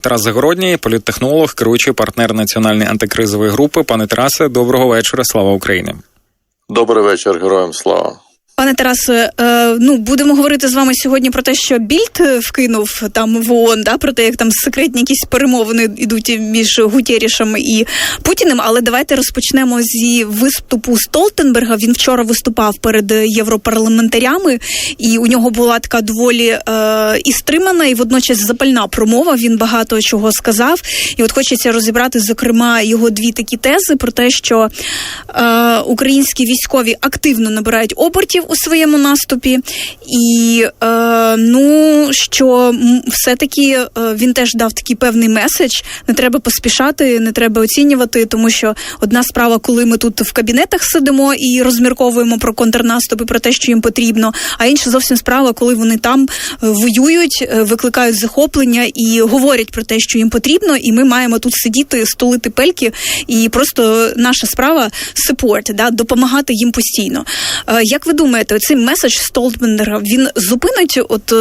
Тарас Загородній, політтехнолог, керуючий партнер національної антикризової групи. Пане Тарасе, доброго вечора. Слава Україні. Добрий вечір, героям слава. Пане Тарасе, е, ну будемо говорити з вами сьогодні про те, що Більд вкинув там в ООН, да, про те, як там секретні якісь перемовини йдуть між Гутєрішем і Путіним. Але давайте розпочнемо зі виступу Столтенберга. Він вчора виступав перед європарламентарями, і у нього була така доволі е, і стримана, і водночас запальна промова. Він багато чого сказав. І от хочеться розібрати, зокрема, його дві такі тези про те, що е, українські військові активно набирають обертів у своєму наступі, і е, ну що все-таки е, він теж дав такий певний меседж. Не треба поспішати, не треба оцінювати, тому що одна справа, коли ми тут в кабінетах сидимо і розмірковуємо про контрнаступ і про те, що їм потрібно. А інша зовсім справа, коли вони там воюють, викликають захоплення і говорять про те, що їм потрібно, і ми маємо тут сидіти, столити пельки, і просто наша справа support, да, допомагати їм постійно. Е, Як ви думаєте? Думаєте, цей меседж Столтенберга, він зупинить от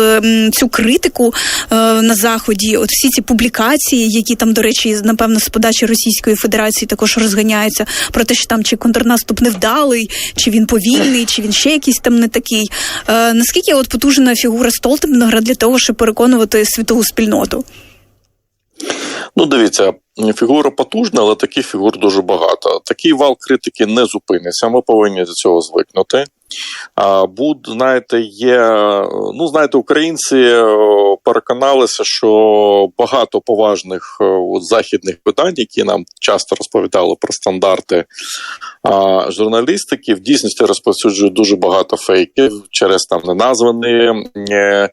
цю критику е, на заході? От всі ці публікації, які там, до речі, напевно, з подачі Російської Федерації також розганяються про те, що там чи контрнаступ невдалий, чи він повільний, чи він ще якийсь там не такий. Е, наскільки от потужна фігура Столтенберга для того, щоб переконувати світову спільноту? Ну, дивіться, фігура потужна, але таких фігур дуже багато. Такий вал критики не зупиниться. Ми повинні до цього звикнути. Буд, знаєте, є. Ну, знаєте, українці переконалися, що багато поважних от, західних видань, які нам часто розповідали про стандарти а, журналістики, в дійсності розповсюджують дуже багато фейків через там неназвані е,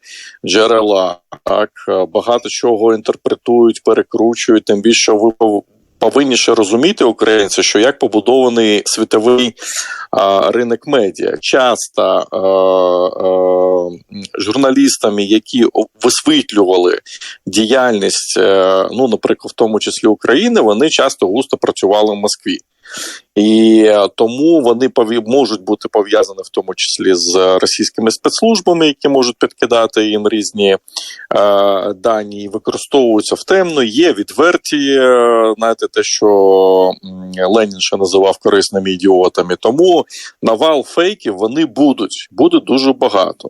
джерела. Так багато чого інтерпретують, перекручують. Тим більше ви повинні ще розуміти українці, що як побудований світовий а, ринок медіа, часто а, а, журналістами, які висвітлювали діяльність, а, ну наприклад, в тому числі України, вони часто густо працювали в Москві. І тому вони можуть бути пов'язані в тому числі з російськими спецслужбами, які можуть підкидати їм різні е, дані, і використовуються в темно. Є відверті, знаєте, те, що Ленін ще називав корисними ідіотами. Тому навал фейків вони будуть, будуть дуже багато.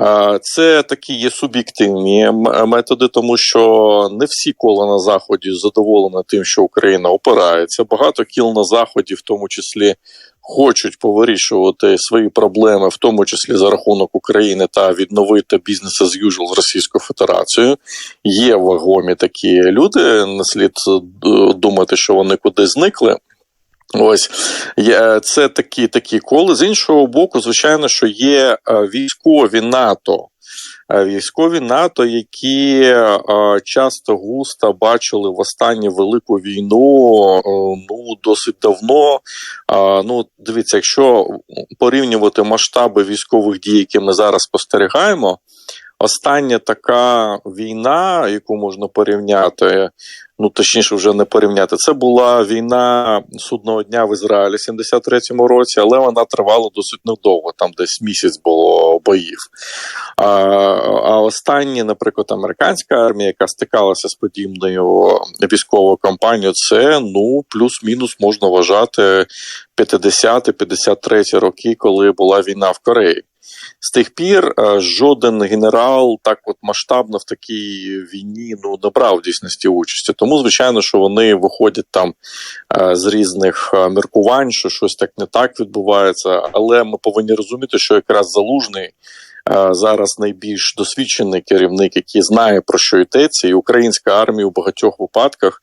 Е, це такі є суб'єктивні методи, тому що не всі кола на заході задоволені тим, що Україна опирається. Багато кіл на заході, в тому числі, хочуть повирішувати свої проблеми, в тому числі за рахунок України, та відновити бізнес as usual з Російською Федерацією. Є вагомі такі люди. Не слід думати, що вони кудись зникли. Ось це такі такі коли. З іншого боку, звичайно, що є військові НАТО. Військові НАТО, які е, часто густо бачили в останню велику війну, е, ну досить давно. Е, ну, дивіться, якщо порівнювати масштаби військових дій, які ми зараз спостерігаємо, остання така війна, яку можна порівняти, ну точніше, вже не порівняти. Це була війна судного дня в Ізраїлі в 73-му році, але вона тривала досить недовго. Там десь місяць було боїв. А а останні, наприклад, американська армія, яка стикалася з подібною військовою кампанією, це ну плюс-мінус можна вважати 50-53 роки, коли була війна в Кореї. З тих пір жоден генерал так от масштабно в такій війні ну не брав дійсності участі. Тому, звичайно, що вони виходять там з різних міркувань, що щось так не так відбувається. Але ми повинні розуміти, що якраз залужний. Зараз найбільш досвідчений керівник, який знає про що йдеться, і українська армія у багатьох випадках.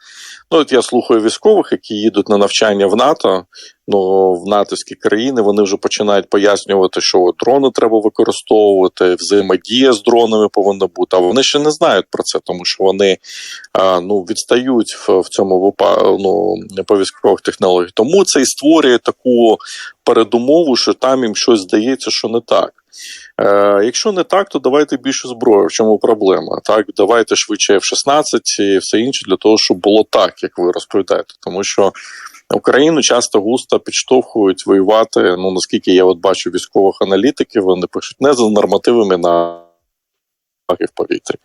Ну, от я слухаю військових, які їдуть на навчання в НАТО, ну в натовські країни. Вони вже починають пояснювати, що дрони треба використовувати, взаємодія з дронами повинна бути. А вони ще не знають про це, тому що вони ну відстають в, в цьому випадку ну, по військових технологіях. Тому це і створює таку передумову, що там їм щось здається, що не так. Е, Якщо не так, то давайте більше зброї. В чому проблема? Так, давайте швидше F-16 і все інше для того, щоб було так, як ви розповідаєте. Тому що Україну часто густо підштовхують воювати. Ну наскільки я от бачу військових аналітиків, вони пишуть не за нормативами на в повітрі.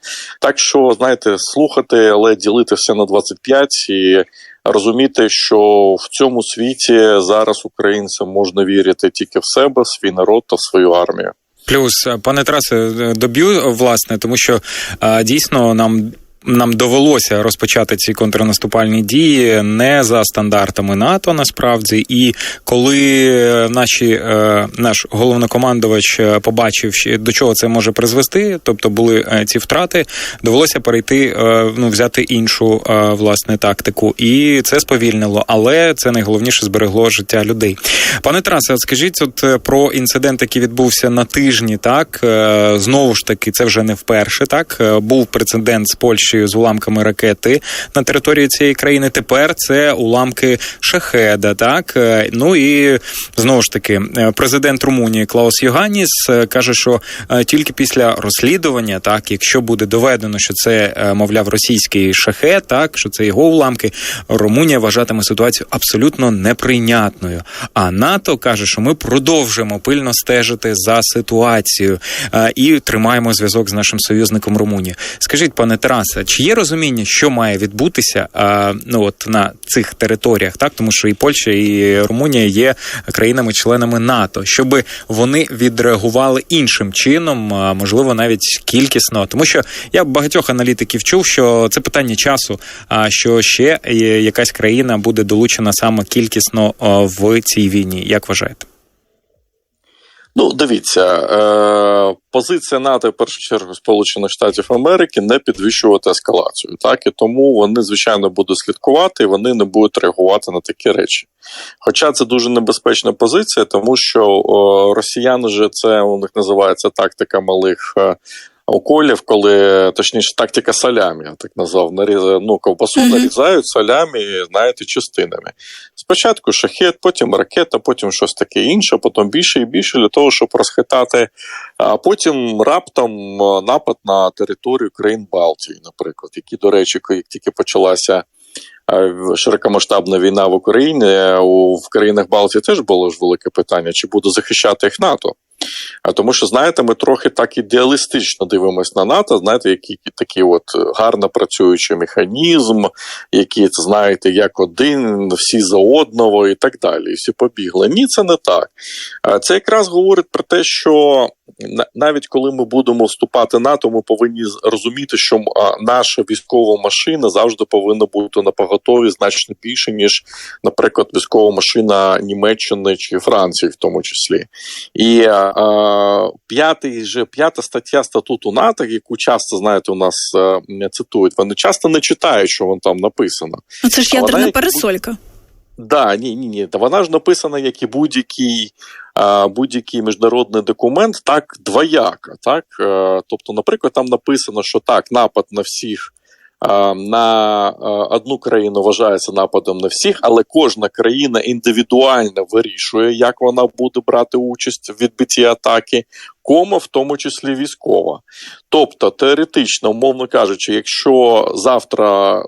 Так що, знаєте, слухати, але ділити все на 25 і розуміти, що в цьому світі зараз українцям можна вірити тільки в себе, свій народ та в свою армію. Плюс, е, пане Тарасе, е, доб'ю власне, тому що е, дійсно нам. Нам довелося розпочати ці контрнаступальні дії не за стандартами НАТО, насправді. І коли наші е, наш головнокомандувач е, побачив, до чого це може призвести, тобто були е, ці втрати, довелося перейти, е, ну взяти іншу е, власне тактику, і це сповільнило. Але це найголовніше зберегло життя людей. Пане Тарасе, скажіть, от е, про інцидент, який відбувся на тижні, так е, знову ж таки, це вже не вперше. Так Е, був прецедент з Польщею з уламками ракети на території цієї країни. Тепер це уламки Шахеда. Так Е, ну і знову ж таки, е, президент Румунії Клаус Йоганніс е, каже, що тільки після розслідування, так якщо буде доведено, що це мовляв російський шахет, так що це його уламки, Румунія вважатиме ситуацію абсолютно неприйнятною. А НАТО каже, що ми продовжуємо пильно стежити за ситуацією і тримаємо зв'язок з нашим союзником Румунії. Скажіть, пане Тарасе, чи є розуміння, що має відбутися е, ну от на цих територіях, так тому що і Польща, і Румунія є країнами-членами НАТО, щоб вони відреагували іншим чином, а, можливо, навіть кількісно, тому що я багатьох аналітиків чув, що це питання часу, а що ще е, якась країна буде долучена саме кількісно в цій війні. Як вважаєте? Ну, дивіться, е, позиція НАТО, в першу чергу, Сполучених Штатів Америки не підвищувати ескалацію. Так і тому вони, звичайно, будуть слідкувати, і вони не будуть реагувати на такі речі. Хоча це дуже небезпечна позиція, тому що е, росіяни же це у них називається тактика малих. е, Уколів, коли точніше тактика салямі, я так назвав, наріз, ну, ковбасу Мгм. нарізають салямі, знаєте, частинами. Спочатку шахет, потім ракета, потім щось таке інше, потім більше і більше для того, щоб розхитати. А потім раптом напад на територію країн Балтії, наприклад, які, до речі, як тільки почалася широкомасштабна війна в Україні, у в країнах Балтії теж було ж велике питання, чи буде захищати їх НАТО. А тому, що знаєте, ми трохи так ідеалістично дивимося на НАТО. Знаєте, який такий от е, гарно працюючий механізм, який знаєте, як один, всі за одного і так далі. І всі побігли. Ні, це не так. Це якраз говорить про те, що навіть коли ми будемо вступати в НАТО, ми повинні розуміти, що наша військова машина завжди повинна бути на поготові значно більше, ніж, наприклад, військова машина Німеччини чи Франції, в тому числі. І а, п'ятий же п'ята стаття статуту НАТО, яку часто знаєте, у нас е, цитують, вони часто не читають, що вон там написано. Ну це ж вона ядерна як- пересолька. Да, ні, ні, ні. Вона ж написана, як і будь-який, будь-який міжнародний документ, так двояка. Так? Е, Тобто, наприклад, там написано, що так, напад на всіх. На е, одну країну вважається нападом на всіх, але кожна країна індивідуально вирішує, як вона буде брати участь в відбитті атаки, кома, в тому числі військова. Тобто, теоретично, умовно кажучи, якщо завтра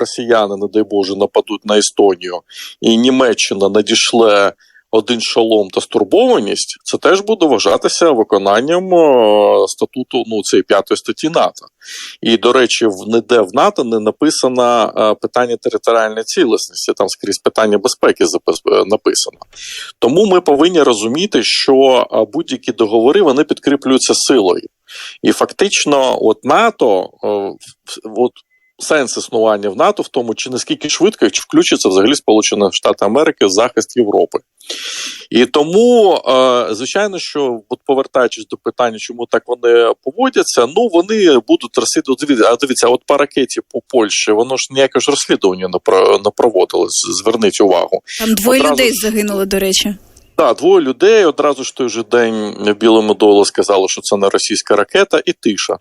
росіяни, не дай Боже, нападуть на Естонію, і Німеччина надішле один шолом та стурбованість, це теж буде вважатися виконанням статуту ну, цієї п'ятої статті НАТО. І, до речі, в ніде в НАТО не написано е, питання територіальної цілісності, там скрізь питання безпеки е, написано. Тому ми повинні розуміти, що е, будь-які договори вони підкріплюються силою. І фактично, от НАТО, е, от сенс існування в НАТО в тому, чи наскільки швидко чи включиться взагалі Сполучені Штати Америки в захист Європи. І тому, е, звичайно, що от повертаючись до питання, чому так вони поводяться, ну вони будуть розслідувати. А дивіться, от по ракеті по Польщі, воно ж ніяке ж розслідування не про- не. Зверніть увагу. Там двоє Одразу людей загинули, до речі. Так, двоє людей одразу ж той же день в Білому долі сказали, що це не російська ракета, і тиша.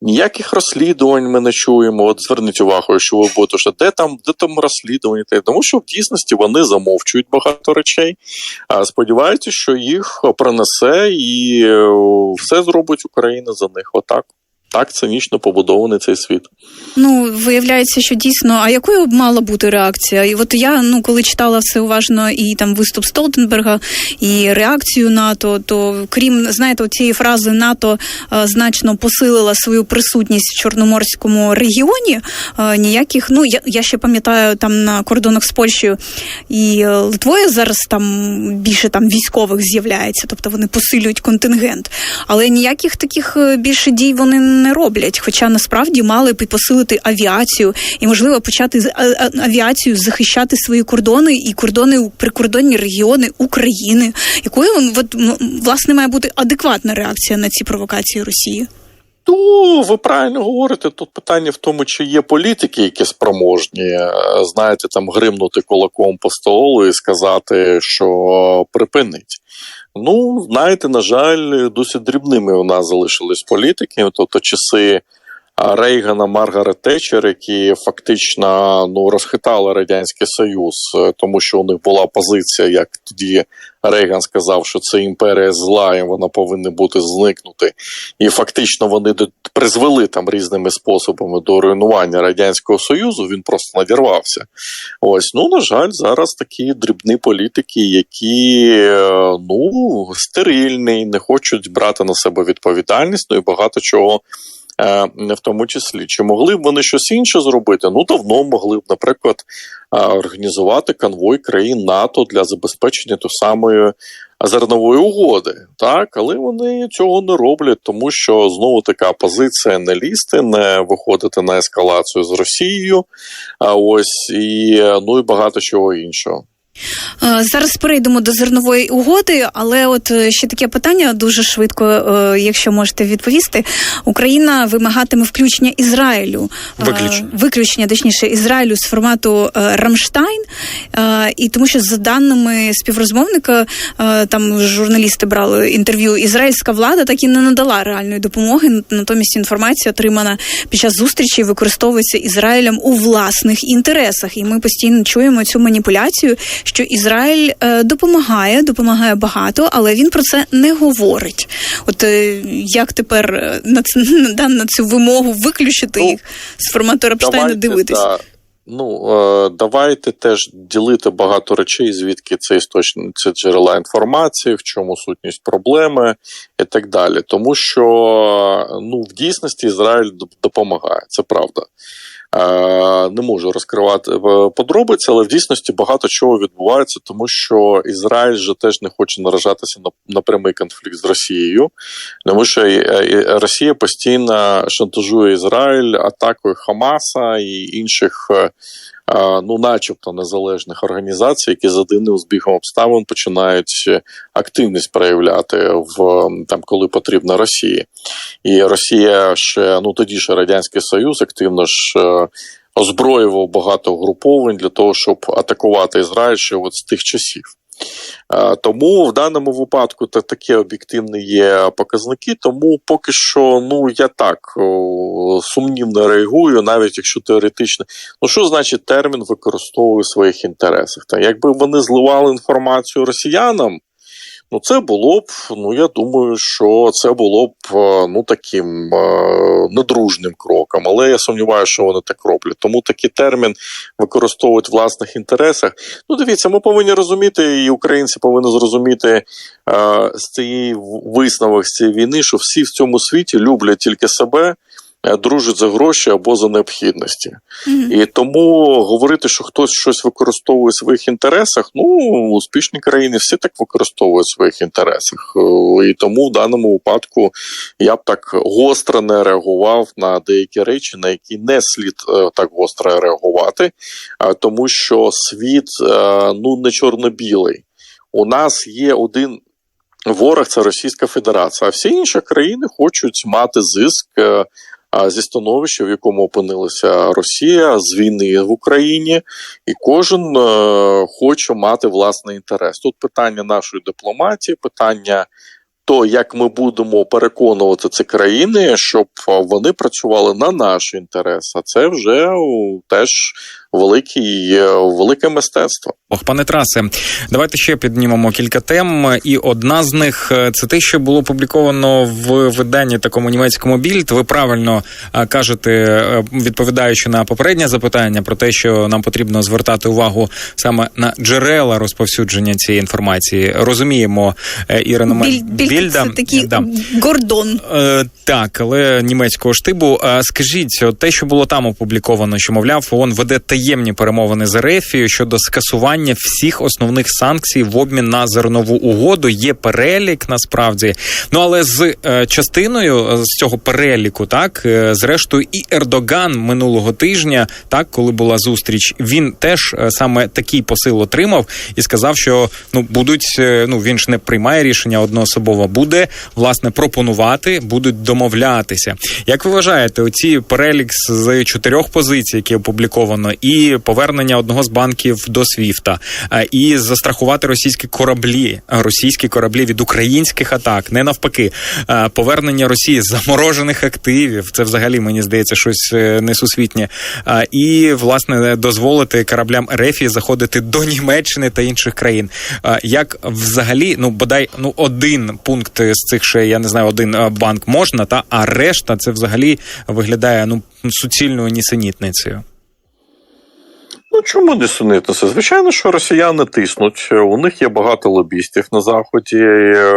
Ніяких розслідувань ми не чуємо. От зверніть увагу, що ви будете, що де там, де там розслідування, тому що в дійсності вони замовчують багато речей. А сподіваються, що їх принесе і е, все зробить Україна за них. Отак. Так цинічно побудований цей світ. Ну, виявляється, що дійсно, а якою б мала бути реакція? І от я, ну, коли читала все уважно, і там виступ Столтенберга, і реакцію НАТО, то крім знаєте, цієї фрази НАТО е, значно посилила свою присутність в Чорноморському регіоні. Е, ніяких, ну я, я ще пам'ятаю там на кордонах з Польщею і Литвою зараз там більше там військових з'являється, тобто вони посилюють контингент. Але ніяких таких е, більше дій вони не роблять. Хоча насправді мали б посилити авіацію і можливо почати а- а- авіацію захищати свої кордони і кордони прикордонні регіони України. Якою от, власне має бути адекватна реакція на ці провокації Росії? Ну, ви правильно говорите. Тут питання в тому, чи є політики, які спроможні, е, знаєте, там гримнути кулаком по столу і сказати, що припинить. Ну, знаєте, на жаль, досить дрібними у нас залишились політики, тобто часи Рейгана, Маргарет Тетчер, які фактично ну, розхитали Радянський Союз, е, тому що у них була позиція, як тоді Рейган сказав, що це імперія зла, і вона повинна бути зникнути. І фактично вони призвели там різними способами до руйнування Радянського Союзу. Він просто надірвався. Ось, ну, на жаль, зараз такі дрібні політики, які е, ну, стерильні, не хочуть брати на себе відповідальність, ну і багато чого. Е, В тому числі, чи могли б вони щось інше зробити? Ну давно могли б, наприклад, е, організувати конвой країн НАТО для забезпечення тої самої зернової угоди, так, але вони цього не роблять, тому що знову така позиція не лізти, не виходити на ескалацію з Росією. А ось і ну і багато чого іншого. Е, Зараз перейдемо до зернової угоди, але от е, ще таке питання дуже швидко, е, якщо можете відповісти. Україна вимагатиме включення Ізраїлю, Виключення. виключення, точніше, Ізраїлю з формату Рамштайн. І тому, що за даними співрозмовника, там журналісти брали інтерв'ю. Ізраїльська влада так і не надала реальної допомоги. Натомість інформація, отримана під час зустрічі, використовується Ізраїлем у власних інтересах. І ми постійно чуємо цю маніпуляцію, що Ізраїль е, допомагає, допомагає багато, але він про це не говорить. От е, як тепер е, на, ц- на, на цю вимогу виключити Ну, їх з формату Рамштайна дивитись? да, ну, давайте теж ділити багато речей, звідки це істочник, це джерела інформації, в чому сутність проблеми і так далі. Тому що ну, в дійсності Ізраїль допомагає, це правда. Е, Не можу розкривати е, подробиці, але в дійсності багато чого відбувається, тому що Ізраїль же теж не хоче наражатися на, на прямий конфлікт з Росією, тому що е, Росія постійно шантажує Ізраїль атакою Хамаса і інших, ну, начебто, незалежних організацій, які за дивним збігом обставин починають е, активність проявляти в там, коли потрібно Росії. І Росія ще ну тоді ще радянський Союз активно ж. е, Озброював багато груповань для того, щоб атакувати Ізраїль ще от з тих часів. Е, Тому в даному випадку та такі об'єктивні є показники. Тому поки що, ну я так сумнівно реагую, навіть якщо теоретично. Ну що значить термін використовує в своїх інтересах? Та якби вони зливали інформацію росіянам. Ну, це було б, ну я думаю, що це було б е, ну таким е, недружним кроком, але я сумніваюся, що вони так роблять. Тому такий термін використовують в власних інтересах. Ну, дивіться, ми повинні розуміти, і українці повинні зрозуміти е, з цієї висновок з цієї війни, що всі в цьому світі люблять тільки себе. Е, Дружать за гроші або за необхідності, Мгм. і тому говорити, що хтось щось використовує в своїх інтересах. Ну успішні країни всі так використовують в своїх інтересах. Е, І тому в даному випадку я б так гостро не реагував на деякі речі, на які не слід е, так гостро реагувати, а тому що світ ну не чорно-білий. У нас є один. Ворог це Російська Федерація, а всі інші країни хочуть мати зиск зі становища, в якому опинилася Росія з війни в Україні, і кожен е, хоче мати власний інтерес. Тут питання нашої дипломатії, питання то, як ми будемо переконувати ці країни, щоб е, вони працювали на наш інтерес. А це вже теж великий, велике мистецтво. Ох, пане Трасе, давайте ще піднімемо кілька тем. І одна з них е, це те, що було опубліковано в виданні такому німецькому більд. Ви правильно е, кажете, е, відповідаючи на попереднє запитання про те, що нам потрібно звертати увагу саме на джерела розповсюдження цієї інформації. Розуміємо Ірина Біль, біль, Більда. це такий Да. гордон. Так, але німецького штибу. Скажіть, те, що було там опубліковано, що мовляв, ООН веде таємні перемовини з Ерефією щодо скасування всіх основних санкцій в обмін на зернову угоду. Є перелік насправді. Ну але з е, частиною е, з цього переліку, так е, зрештою, і Ердоган минулого тижня, так коли була зустріч, він теж саме такий посил отримав і сказав, що ну будуть ну він ж не приймає рішення одноособово, буде власне пропонувати, будуть домовлятися. Як ви вважаєте, оці перелік з чотирьох позицій, які опубліковано, і повернення одного з банків до Свіфта, е, і застрахувати російські кораблі, е, російські кораблі від українських атак, не навпаки, е, повернення Росії заморожених активів. Це взагалі мені здається щось несусвітнє. І власне дозволити кораблям Ерефії заходити до Німеччини та інших країн. Як взагалі, ну бодай ну один пункт з цих ще я не знаю, один банк можна, та а решта це взагалі виглядає ну суцільною нісенітницею. Ну чому не сунитися? Звичайно, що росіяни тиснуть. У них є багато лобістів на заході, е,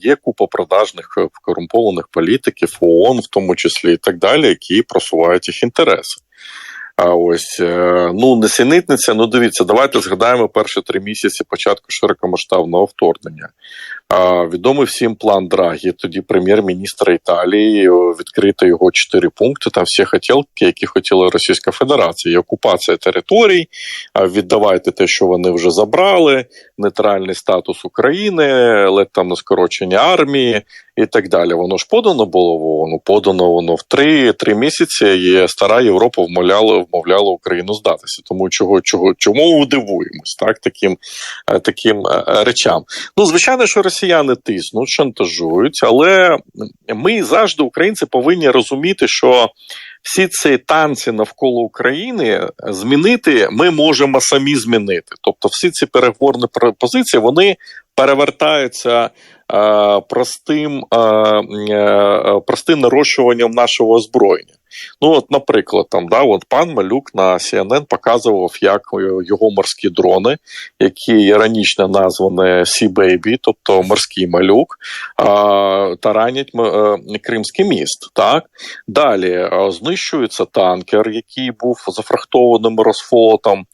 є купа продажних е, корумпованих політиків, ООН, в тому числі і так далі, які просувають їх інтереси. А ось е, ну несенітниця. Ну дивіться, давайте згадаємо перші три місяці початку широкомасштабного вторгнення. Відомий всім план Драгі, тоді прем'єр-міністра Італії, відкрито його чотири пункти. Там всі хотілки, які хотіла Російська Федерація. І окупація територій, віддавайте те, що вони вже забрали, нейтральний статус України, ледь там на скорочення армії і так далі. Воно ж подано було в ООН, подано воно в три, три місяці. І стара Європа вмовляла, вмовляла Україну здатися. Тому чого, чого, чому удивуємось, дивуємось, так таким, е, таким е, е, речам. Ну, звичайно, що росіяни тиснуть, шантажують, але ми завжди, українці, повинні розуміти, що всі ці танці навколо України змінити ми можемо самі змінити. Тобто, всі ці переговорні позиції вони перевертаються е, простим, е, е, простим нарощуванням нашого озброєння. Ну, от, наприклад, там да, от пан Малюк на CNN показував, як його морські дрони, які іронічно названі Sea Baby, тобто морський малюк, а, таранять е, Кримський міст. Так? Далі е, знищується танкер, який був зафрахтованим Росфлотом,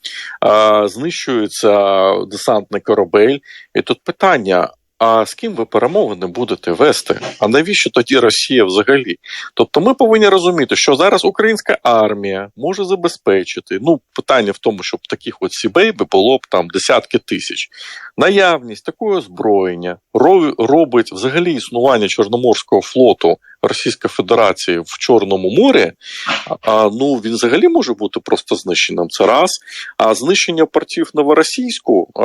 е, знищується десантний корабель. І тут питання. А з ким ви перемовини будете вести? А навіщо тоді Росія взагалі? Тобто ми повинні розуміти, що зараз українська армія може забезпечити. Ну, питання в тому, щоб таких от сібейби було б там десятки тисяч. Наявність такого озброєння ро- робить взагалі існування Чорноморського флоту Російської Федерації в Чорному морі. А, ну він взагалі може бути просто знищеним. Це раз. А знищення портів новоросійську, а,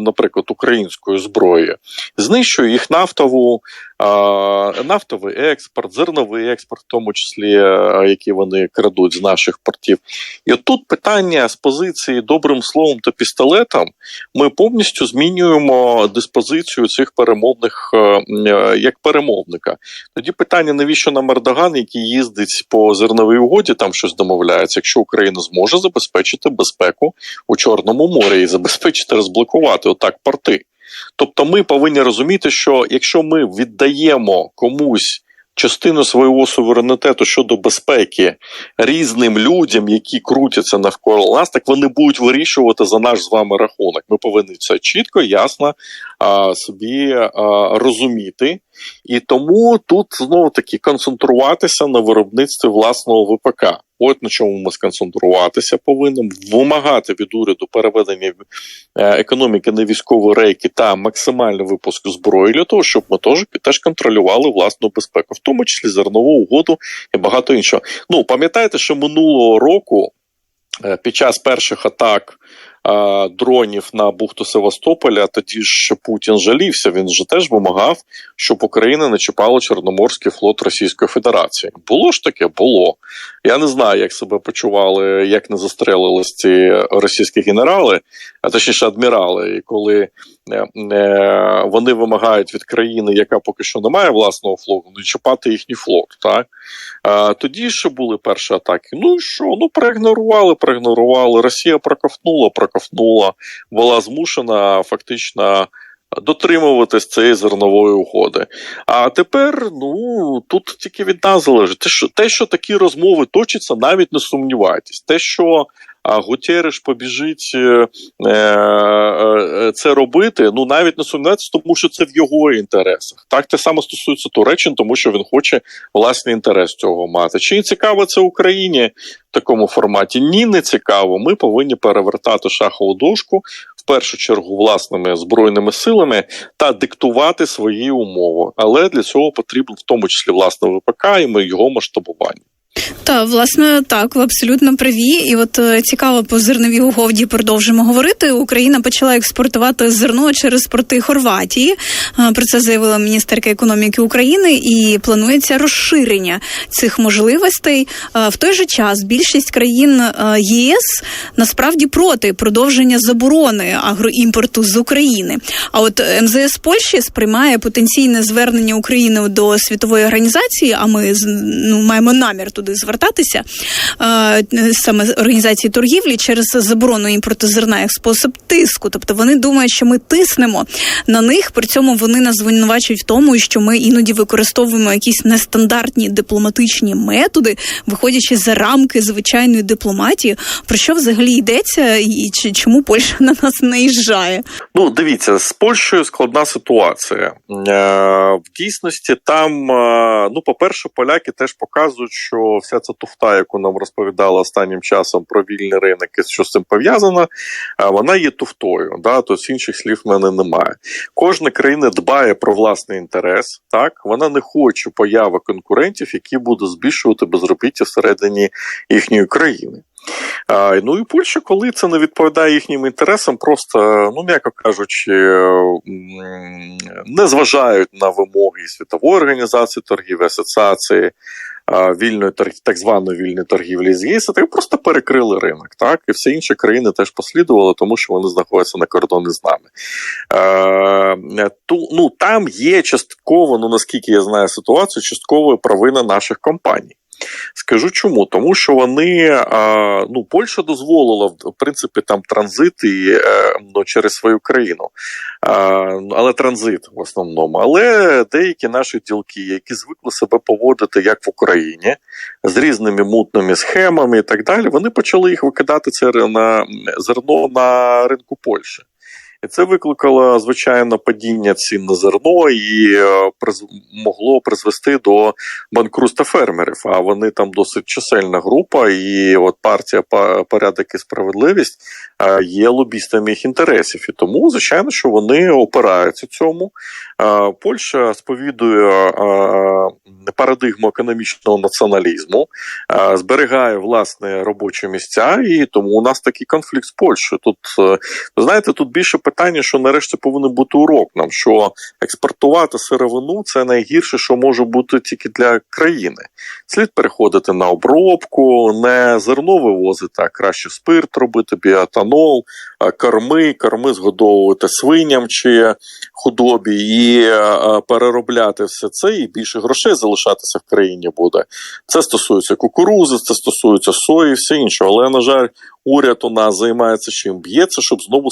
наприклад, української зброї, знищує їх нафтову, нафтовий експорт, зерновий експорт, в тому числі, а, які вони крадуть з наших портів. І от тут питання з позиції добрим словом та пістолетом. Ми повністю змінюємо диспозицію цих перемовних е, е, як перемовника. Тоді питання, навіщо нам Ердоган, який їздить по зерновій угоді, там щось домовляється, якщо Україна зможе забезпечити безпеку у Чорному морі і забезпечити розблокувати отак порти. Тобто ми повинні розуміти, що якщо ми віддаємо комусь частину свого суверенітету щодо безпеки різним людям, які крутяться навколо нас, так вони будуть вирішувати за наш з вами рахунок. Ми повинні це чітко, ясно собі розуміти. І тому тут знову таки концентруватися на виробництві власного ВПК. От на чому ми сконцентруватися повинні, вимагати від уряду переведення е, економіки на військові рейки та максимальний випуск зброї для того, щоб ми теж, теж контролювали власну безпеку, в тому числі зернову угоду і багато іншого. Ну пам'ятаєте, що минулого року. е, Під час перших атак дронів на бухту Севастополя, тоді ж Путін жалівся. Він же теж вимагав, щоб Україна не чіпала Чорноморський флот Російської Федерації. Було ж таке, було. Я не знаю, як себе почували, як не застрелились ці російські генерали, а точніше адмірали, і коли вони вимагають від країни, яка поки що не має власного флоту, не чіпати їхній флот. Так тоді ще були перші атаки. Ну і що? Ну проігнорували, проігнорували. Росія проковтнула, проковтнула, була змушена фактично. Дотримуватись цієї зернової угоди. А тепер ну тут тільки від нас залежить. Те, що те, що такі розмови точаться, навіть не сумнівайтесь. Те, що а Гутереш побіжить е, е, е, це робити. Ну навіть не сумнівайтесь, тому що це в його інтересах. Так те саме стосується Туреччини, тому що він хоче власний інтерес цього мати. Чи цікаво це Україні в такому форматі? Ні, не цікаво. Ми повинні перевертати шахову дошку в першу чергу власними збройними силами та диктувати свої умови. Але для цього потрібно в тому числі власне ВПК і його масштабування. Та власне так, ви абсолютно праві. І от е, цікаво по зерновій угоді продовжимо говорити. Україна почала експортувати зерно через порти Хорватії. Е, Про це заявила міністерка економіки України, і планується розширення цих можливостей. Е, В той же час більшість країн ЄС насправді проти продовження заборони агроімпорту з України. А от МЗС Польщі сприймає потенційне звернення України до світової організації. А ми ну, маємо намір туди звертатися е, саме організації торгівлі через заборону імпорту зерна як спосіб тиску. Тобто вони думають, що ми тиснемо на них. При цьому вони нас звинувачують в тому, що ми іноді використовуємо якісь нестандартні дипломатичні методи, виходячи за рамки звичайної дипломатії. Про що взагалі йдеться, і чому Польща на нас наїжджає? Ну, дивіться, з Польщею складна ситуація. Е, В дійсності там, е, ну, по-перше, поляки теж показують, що вся ця туфта, яку нам розповідала останнім часом про вільний ринок, і що з цим пов'язано, е, вона є туфтою. Да? Тобто інших слів в мене немає. Кожна країна дбає про власний інтерес, так вона не хоче появи конкурентів, які будуть збільшувати безробіття всередині їхньої країни. Ну і Польща, коли це не відповідає їхнім інтересам, просто, ну м'яко кажучи, не зважають на вимоги світової організації торгівлі, асоціації вільної так званої вільної торгівлі з ЄС, так просто перекрили ринок. Так і всі інші країни теж послідували, тому що вони знаходяться на кордоні з нами. Е, ту, ну там є частково, ну наскільки я знаю ситуацію, частково провина наших компаній. Скажу чому? Тому що вони ну Польща дозволила в принципі там транзити е, ну, через свою країну, але транзит в основному. Але деякі наші ділки, які звикли себе поводити як в Україні з різними мутними схемами і так далі, вони почали їх викидати це на зерно на ринку Польщі. І це викликало звичайно падіння цін на зерно і е, могло призвести до банкрутства фермерів. А вони там досить чисельна група, і от партія порядок і справедливість е, є лобістами їх інтересів. І тому, звичайно, що вони опираються цьому. Е, Польща сповідує парадигму економічного націоналізму, зберігає власне робочі місця, і тому у нас такий конфлікт з Польщею. Тут знаєте, тут більше питання, що нарешті повинен бути урок нам, що експортувати сировину це найгірше, що може бути тільки для країни. Слід переходити на обробку, не зерно вивозити, а краще спирт робити, біоетанол, е, корми, корми згодовувати свиням чи худобі і переробляти все це, і більше грошей залишатися в країні буде. Це стосується кукурузи, це стосується сої, все інше. Але на жаль, уряд у нас займається чим б'ється, щоб знову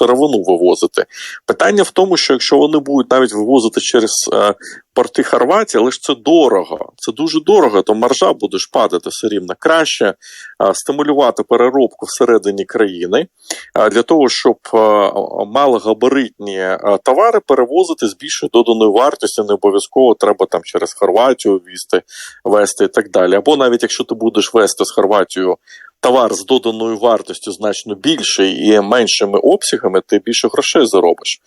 сировину- вивозити. Питання в тому, що якщо вони будуть навіть вивозити через е, порти Хорватії, але ж це дорого. Це дуже дорого, то маржа буде ж падати все рівно. Краще е, стимулювати переробку всередині країни е, для того, щоб малогабаритні товари перевозити з більшою доданою вартістю. Не обов'язково треба там через Хорватію візти, вести і так далі. Або навіть якщо ти будеш вести з Хорватією товар з доданою вартістю значно більший і меншими обсягами, ти більше грошей заробиш.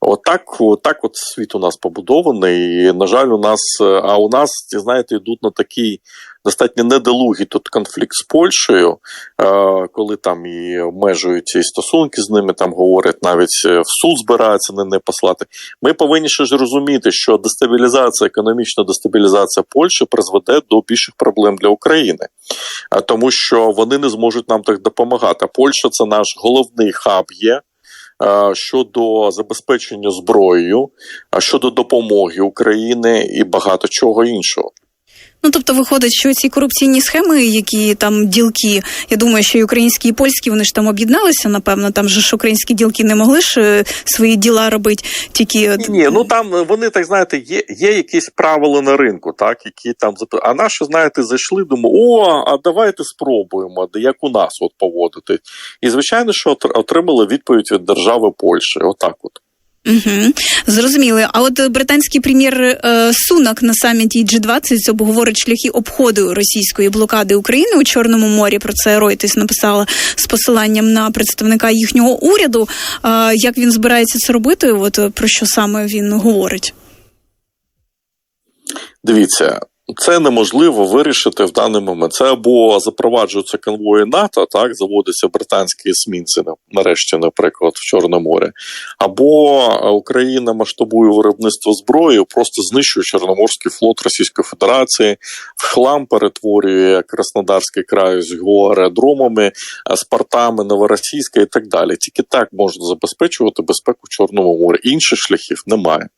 Отак, отак от світ у нас побудований. І, на жаль, у нас, е, а у нас, знаєте, йдуть на такий достатньо недолугий тут конфлікт з Польщею, е, коли там і обмежують ці стосунки з ними, там говорять навіть е, в суд збираються не, не послати. Ми повинні ще ж розуміти, що дестабілізація, економічна дестабілізація Польщі призведе до більших проблем для України, тому що вони не зможуть нам так допомагати. Польща це наш головний хаб є. е, Щодо забезпечення зброєю, щодо допомоги України і багато чого іншого. Ну тобто виходить, що ці корупційні схеми, які там ділки, я думаю, що і українські, і польські вони ж там об'єдналися. Напевно, там же ж українські ділки не могли ж е, свої діла робити. Тільки от- Ні, ну там е, вони так знаєте, є, є якісь правила на ринку, так які там А наші, знаєте, зайшли, думаю, о, а давайте спробуємо, як у нас от поводити. І звичайно, що отримали відповідь від держави Польщі. Отак, от. Угу. Зрозуміли. А от британський прем'єр е, Сунак на саміті G20 обговорить шляхи обходу російської блокади України у Чорному морі. Про це Ройтис написала з посиланням на представника їхнього уряду. Е, як він збирається це робити? От про що саме він говорить? Дивіться, це неможливо вирішити в даний момент. Це або запроваджуються конвої НАТО, так заводяться британські есмінці, нарешті, наприклад, в Чорне море, або е, Україна масштабує виробництво зброї, просто знищує Чорноморський флот Російської Федерації, в хлам перетворює Краснодарський край з його аеродромами, е, з портами Новоросійська і так далі. Тільки так можна забезпечувати безпеку в Чорному морі. Інших шляхів немає.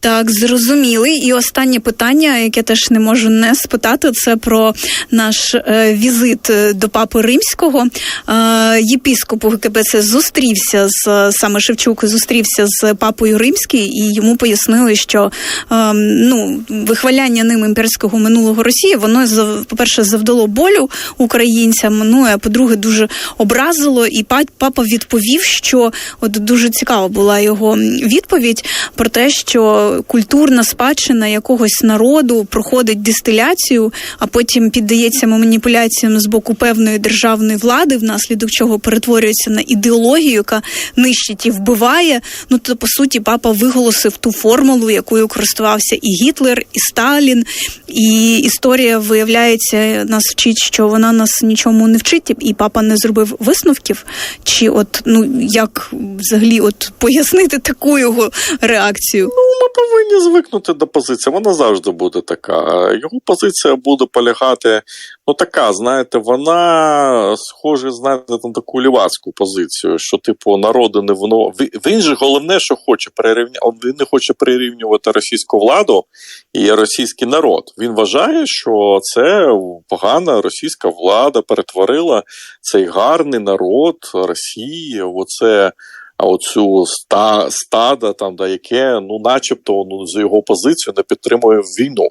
Так, зрозуміли. І останнє питання, яке теж не можу не спитати, це про наш е, візит е, до папи римського. Е, єпіскоп УГКБЦ зустрівся з саме Шевчук зустрівся з папою римським, і йому пояснили, що е, ну вихваляння ним імперського минулого Росії, воно зав- по-перше, завдало болю українцям. Ну а по-друге, дуже образило. І папа відповів, що от дуже цікава була його відповідь про те, що культурна спадщина якогось народу проходить дистиляцію, а потім піддається маніпуляціям з боку певної державної влади, внаслідок чого перетворюється на ідеологію, яка нищить і вбиває. Ну то по суті, папа виголосив ту формулу, якою користувався і Гітлер, і Сталін. І історія виявляється, нас вчить, що вона нас нічому не вчить, і папа не зробив висновків. Чи от ну як взагалі от пояснити таку його реакцію? Повинні звикнути до позиції. Вона завжди буде така. Його позиція буде полягати, ну така, знаєте, вона схожа, знаєте, на таку лівацьку позицію, що, типу, народи не воно. Він- же головне, що хоче прирівня... Він не хоче прирівнювати російську владу і російський народ. Він вважає, що це погана російська влада перетворила цей гарний народ Росії. Оце а оцю ста, стада, там, да, яке, ну, начебто, ну, за його позицію не підтримує війну.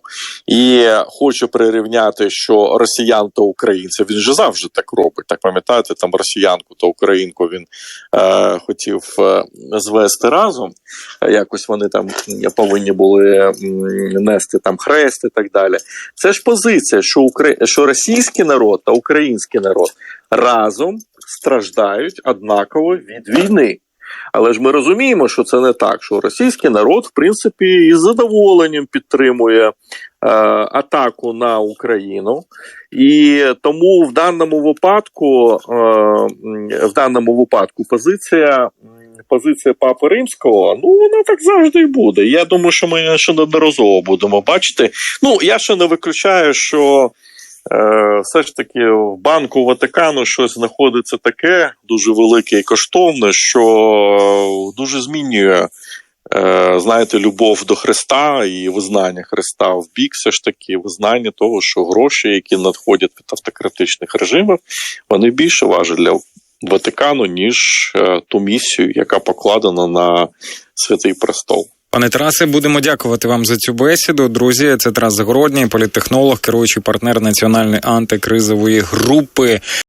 І хочу прирівняти, що росіян та українців він же завжди так робить. Так пам'ятаєте, там росіянку та українку він е, хотів е, звести разом. Е, Якось вони там повинні були нести там хрест і так далі. Це ж позиція, що, Укра... що російський народ та український народ разом страждають однаково від війни. Але ж ми розуміємо, що це не так, що російський народ, в принципі, із задоволенням підтримує е, атаку на Україну, і тому в даному випадку, е, в даному випадку, позиція. Позиція Папи Римського, ну вона так завжди і буде. Я думаю, що ми ще неодноразово будемо бачити. Ну я ще не виключаю, що все ж таки в банку Ватикану щось знаходиться таке дуже велике і коштовне, що дуже змінює. е, Знаєте, любов до Христа і визнання Христа в бік, все ж таки визнання того, що гроші, які надходять від автократичних режимів, вони більше важать для Ватикану, ніж е, ту місію, яка покладена на святий престол. Пане Тарасе, будемо дякувати вам за цю бесіду. Друзі, це Тарас Загородній, політтехнолог, керуючий партнер національної антикризової групи.